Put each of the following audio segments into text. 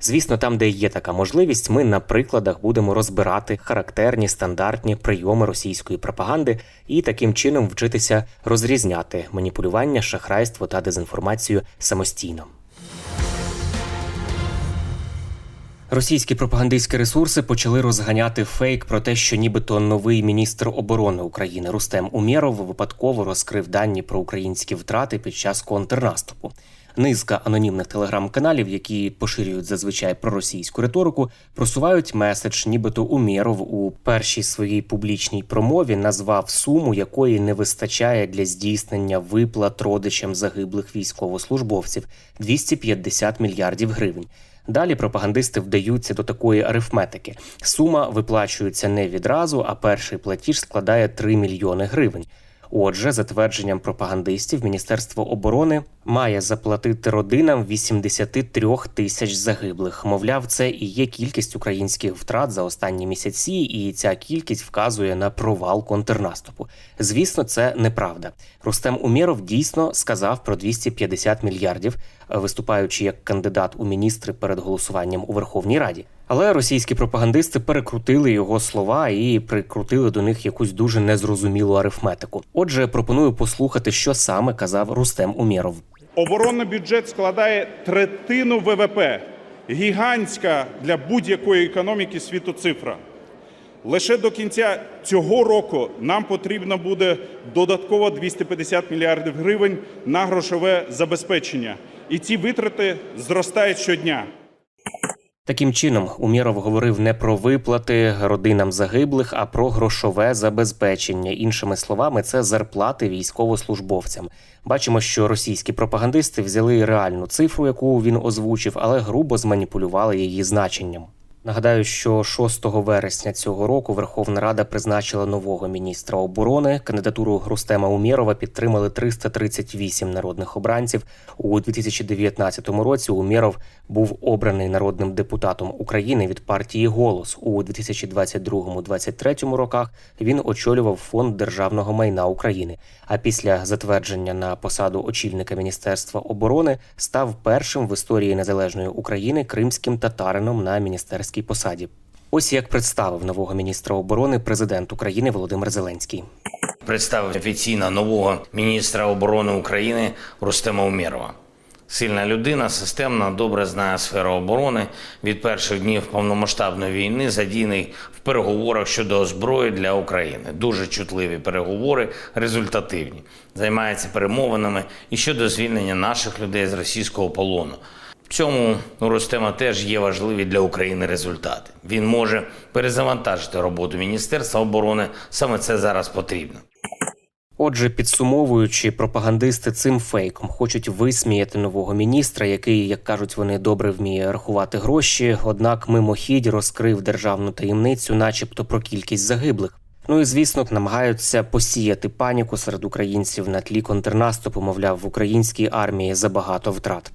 Звісно, там, де є така можливість, ми на прикладах будемо розбирати характерні стандартні прийоми російської пропаганди і таким чином вчитися розрізняти маніпулювання, шахрайство та дезінформацію самостійно. Російські пропагандистські ресурси почали розганяти фейк про те, що нібито новий міністр оборони України Рустем Умєров випадково розкрив дані про українські втрати під час контрнаступу. Низка анонімних телеграм-каналів, які поширюють зазвичай проросійську риторику, просувають меседж, нібито Умєров у першій своїй публічній промові назвав суму, якої не вистачає для здійснення виплат родичам загиблих військовослужбовців 250 мільярдів гривень. Далі пропагандисти вдаються до такої арифметики. Сума виплачується не відразу, а перший платіж складає 3 мільйони гривень. Отже, за твердженням пропагандистів, Міністерство оборони має заплатити родинам 83 тисяч загиблих. Мовляв, це і є кількість українських втрат за останні місяці, і ця кількість вказує на провал контрнаступу. Звісно, це неправда. Рустем Умєров дійсно сказав про 250 мільярдів, виступаючи як кандидат у міністри перед голосуванням у Верховній Раді. Але російські пропагандисти перекрутили його слова і прикрутили до них якусь дуже незрозумілу арифметику. Отже, пропоную послухати, що саме казав Рустем Умєров. Оборонний бюджет складає третину ВВП. Гігантська для будь-якої економіки світу цифра. Лише до кінця цього року нам потрібно буде додатково 250 мільярдів гривень на грошове забезпечення. І ці витрати зростають щодня. Таким чином, Умєров говорив не про виплати родинам загиблих, а про грошове забезпечення. Іншими словами, це зарплати військовослужбовцям. Бачимо, що російські пропагандисти взяли реальну цифру, яку він озвучив, але грубо зманіпулювали її значенням. Нагадаю, що 6 вересня цього року Верховна Рада призначила нового міністра оборони. Кандидатуру Рустема Умєрова підтримали 338 народних обранців. У 2019 році Умєров був обраний народним депутатом України від партії Голос. У 2022-2023 роках він очолював фонд державного майна України. А після затвердження на посаду очільника Міністерства оборони став першим в історії незалежної України кримським татарином на міністерській посаді. Ось як представив нового міністра оборони президент України Володимир Зеленський. представив офіційно нового міністра оборони України Рустема Умєрова. Сильна людина, системна, добре знає сферу оборони. Від перших днів повномасштабної війни задійний в переговорах щодо зброї для України. Дуже чутливі переговори, результативні. Займається перемовинами і щодо звільнення наших людей з російського полону. Цьому у Рустема теж є важливі для України результати. Він може перезавантажити роботу Міністерства оборони. Саме це зараз потрібно. Отже, підсумовуючи, пропагандисти цим фейком хочуть висміяти нового міністра, який, як кажуть, вони добре вміє рахувати гроші. Однак мимохідь розкрив державну таємницю, начебто про кількість загиблих. Ну і звісно, намагаються посіяти паніку серед українців на тлі контрнаступу. Мовляв, в українській армії забагато втрат.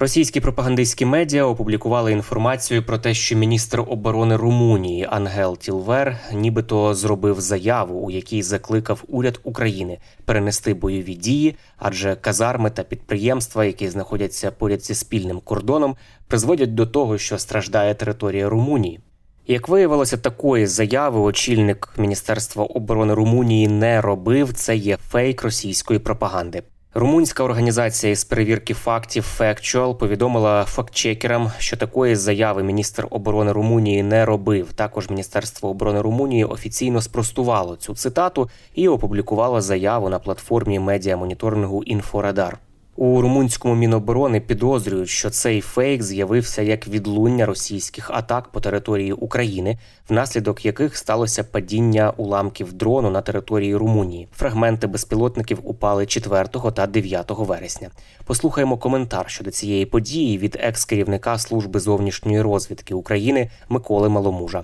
Російські пропагандистські медіа опублікували інформацію про те, що міністр оборони Румунії Ангел Тілвер нібито зробив заяву, у якій закликав уряд України перенести бойові дії, адже казарми та підприємства, які знаходяться поряд зі спільним кордоном, призводять до того, що страждає територія Румунії. Як виявилося, такої заяви очільник Міністерства оборони Румунії не робив. Це є фейк російської пропаганди. Румунська організація із перевірки фактів Factual повідомила фактчекерам, що такої заяви міністр оборони Румунії не робив. Також Міністерство оборони Румунії офіційно спростувало цю цитату і опублікувало заяву на платформі медіамоніторингу Інфорадар. У румунському міноборони підозрюють, що цей фейк з'явився як відлуння російських атак по території України, внаслідок яких сталося падіння уламків дрону на території Румунії. Фрагменти безпілотників упали 4 та 9 вересня. Послухаємо коментар щодо цієї події від екс-керівника служби зовнішньої розвідки України Миколи Маломужа.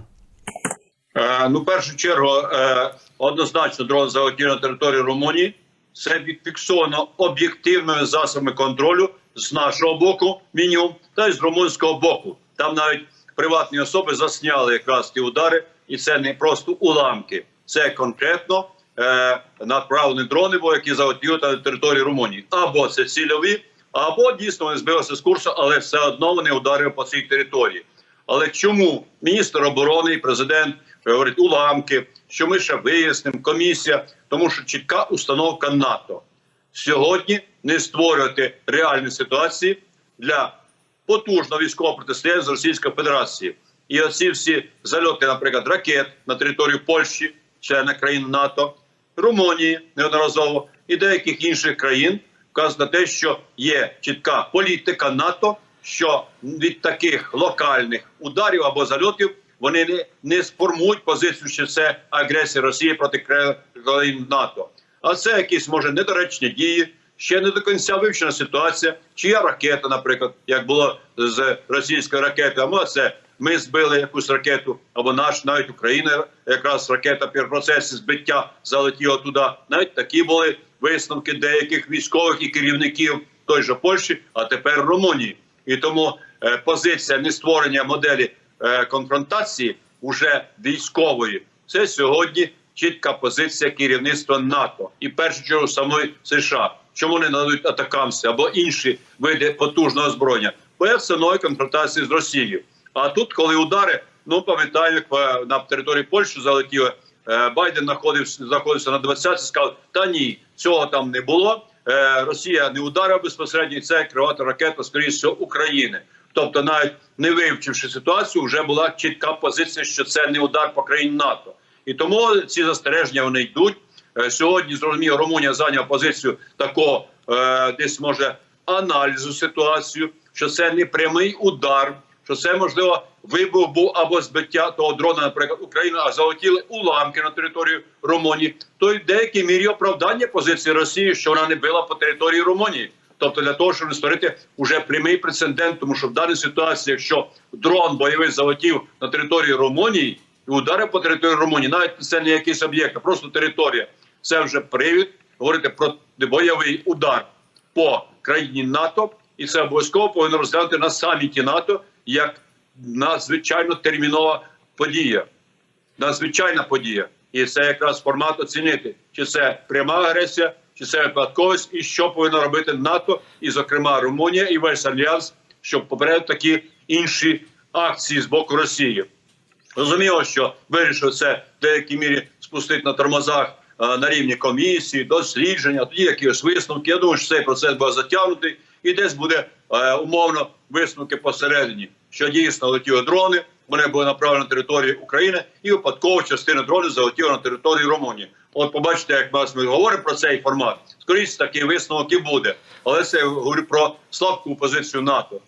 Е, Ну, першу чергу, е, однозначно дрон залетів на територію Румунії. Це відфіксовано об'єктивними засобами контролю з нашого боку, мінімум, та й з румунського боку. Там навіть приватні особи засняли якраз ті удари, і це не просто уламки, це конкретно е, направлені дрони, бо які залетіли на територію Румунії. Або це цільові, або дійсно вони збилися з курсу, але все одно вони ударили по цій території. Але чому міністр оборони і президент говорить уламки, що ми ще вияснимо, комісія, тому що чітка установка НАТО сьогодні не створювати реальні ситуації для потужного військового протистояння з Російською Федерацією. І оці всі зальоти, наприклад, ракет на територію Польщі, члена країн НАТО, Румунії неодноразово і деяких інших країн вказує на те, що є чітка політика НАТО, що від таких локальних ударів або зальотів вони не, не сформують позицію, що це агресія Росії проти країн НАТО. А це якісь може недоречні дії, ще не до кінця вивчена ситуація. Чия ракета, наприклад, як було з російською ракетою, або це ми збили якусь ракету, або наш навіть Україна, якраз ракета в процесі збиття залетіла туди. Навіть такі були висновки деяких військових і керівників той же Польщі, а тепер Румунії. І тому е, позиція не створення моделі конфронтації уже військової. Це сьогодні чітка позиція керівництва НАТО і першу чергу самої США. Чому не надають атакамси або інші види потужного озброєння? Бо є ціною конфронтації з Росією. А тут, коли удари, ну пам'ятаю, як е, на території Польщі залетіли. е, Байден знаходився, знаходився на 20 сказав, та ні, цього там не було. Е, Росія не ударила безпосередньо, і це кривата ракета, скоріше всього, України. Тобто, навіть не вивчивши ситуацію, вже була чітка позиція, що це не удар по країні НАТО. І тому ці застереження вони йдуть. Е, Сьогодні зрозуміло, Румунія зайняла позицію такого е, десь може аналізу ситуацію, що це не прямий удар, що це можливо вибух був або збиття того дрона, наприклад, Україна, а залетіли уламки на територію Румунії. То й деякій мірі оправдання позиції Росії, що вона не била по території Румунії. Тобто для того, щоб не створити уже прямий прецедент, тому що в даній ситуації, якщо дрон бойовий залетів на територію Румунії і ударив по території Румунії, навіть це не якийсь об'єкт, а просто територія, це вже привід говорити про бойовий удар по країні НАТО, і це обов'язково повинно розглянути на саміті НАТО як надзвичайно термінова подія, надзвичайна подія. І це якраз формат оцінити, чи це пряма агресія, чи це випадковість, і що повинно робити НАТО, і, зокрема, Румунія і весь альянс, щоб попередити такі інші акції з боку Росії. Зрозуміло, що вирішив це в деякій мірі спустити на тормозах е, на рівні комісії, дослідження, тоді якісь висновки. Я думаю, що цей процес буде затягнутий, і десь буде е, умовно висновки посередині, що дійсно летіли дрони. Вони були направлені на територію України, і випадково частина дронів залетіла на територію Румунії. От побачите, як нас ми говоримо про цей формат. Скоріше такий висновок і буде, але це я говорю про слабку позицію НАТО.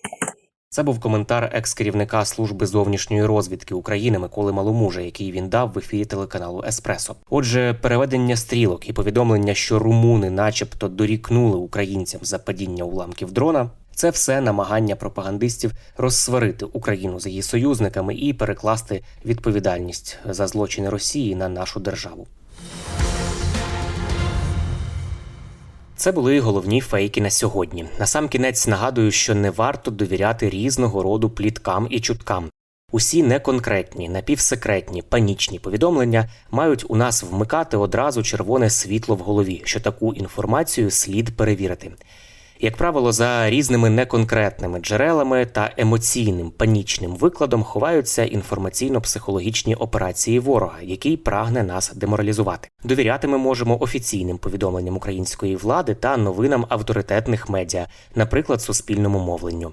Це був коментар екс-керівника служби зовнішньої розвідки України Миколи Маломужа, який він дав в ефірі телеканалу Еспресо. Отже, переведення стрілок і повідомлення, що румуни, начебто, дорікнули українцям за падіння уламків дрона. Це все намагання пропагандистів розсварити Україну з її союзниками і перекласти відповідальність за злочини Росії на нашу державу. Це були головні фейки на сьогодні. Насамкінець нагадую, що не варто довіряти різного роду пліткам і чуткам. Усі неконкретні, напівсекретні, панічні повідомлення мають у нас вмикати одразу червоне світло в голові, що таку інформацію слід перевірити. Як правило, за різними неконкретними джерелами та емоційним панічним викладом ховаються інформаційно-психологічні операції ворога, який прагне нас деморалізувати. Довіряти ми можемо офіційним повідомленням української влади та новинам авторитетних медіа, наприклад, суспільному мовленню.